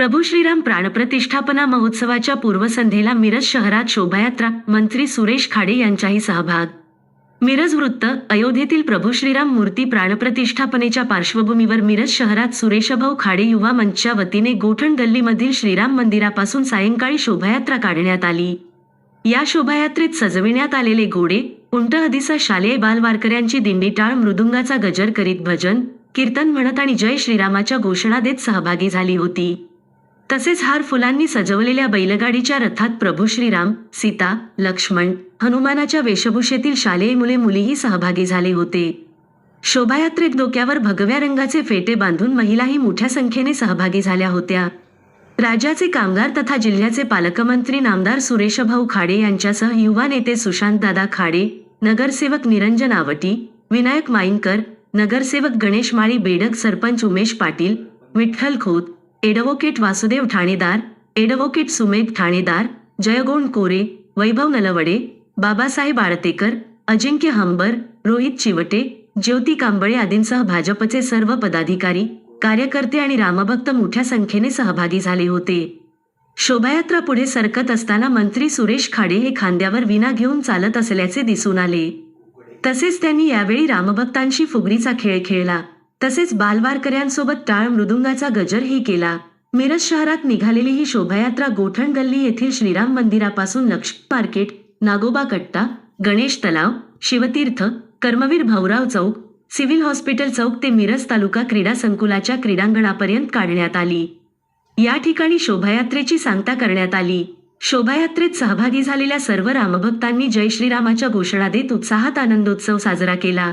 प्रभू श्रीराम प्राणप्रतिष्ठापना महोत्सवाच्या पूर्वसंध्येला मिरज शहरात शोभायात्रा मंत्री सुरेश खाडे यांचाही सहभाग. मिरज वृत्त अयोध्येतील प्रभू श्रीराम मूर्ती प्राणप्रतिष्ठापनेच्या पार्श्वभूमीवर मिरज शहरात सुरेशभाऊ खाडे युवा मंचच्या वतीने गोठण गल्लीमधील श्रीराम मंदिरापासून सायंकाळी शोभायात्रा काढण्यात आली. या शोभायात्रेत सजविण्यात आलेले घोडे उंट हदीसा शालेय बालवारकऱ्यांची दिंडी टाळ मृदुंगाचा गजर करीत भजन कीर्तन म्हणत आणि जय श्रीरामाच्या घोषणा देत सहभागी झाली होती. तसेच हार फुलांनी सजवलेल्या बैलगाडीच्या रथात प्रभू श्रीराम सीता लक्ष्मण हनुमानाच्या वेशभूषेतील शालेय मुले मुलीही सहभागी झाले होते. शोभायात्रेत डोक्यावर भगव्या रंगाचे फेटे बांधून महिलाही मोठ्या संख्येने सहभागी झाल्या होत्या. राज्याचे कामगार तथा जिल्ह्याचे पालकमंत्री नामदार सुरेशभाऊ खाडे यांच्यासह युवा नेते सुशांतदादा खाडे नगरसेवक निरंजन आवटी विनायक माईनकर नगरसेवक गणेश माळी बेडक सरपंच उमेश पाटील विठ्ठल खोत ॲडव्होकेट वासुदेव ठाणेदार ॲडव्होकेट सुमेध ठाणेदार जयगोंड कोरे वैभव नलवडे बाबासाहेब आळतेकर अजिंक्य हंबर रोहित चिवटे ज्योती कांबळे आदींसह भाजपचे सर्व पदाधिकारी कार्यकर्ते आणि रामभक्त मोठ्या संख्येने सहभागी झाले होते. शोभायात्रा पुढे सरकत असताना मंत्री सुरेश खाडे हे खांद्यावर विना घेऊन चालत असल्याचे दिसून आले. तसेच त्यांनी यावेळी रामभक्तांशी फुगडीचा खेळ खेळला. तसेच बालवारकऱ्यांसोबत टाळ मृदुंगाचा गजरही केला. मिरज शहरात निघालेली ही शोभायात्रा गोठण गल्ली येथील श्रीराम मंदिरापासून Laxmi market Nagoba Katta Ganesh Talav Shivtirth Karmaveer Bhaurao Chowk civil hospital Chowk ते मिरज तालुका क्रीडा संकुलाच्या क्रीडांगणापर्यंत काढण्यात आली. या ठिकाणी शोभायात्रेची सांगता करण्यात आली. शोभायात्रेत सहभागी झालेल्या सर्व रामभक्तांनी जय श्रीरामाच्या घोषणा देत उत्साहात आनंदोत्सव साजरा केला.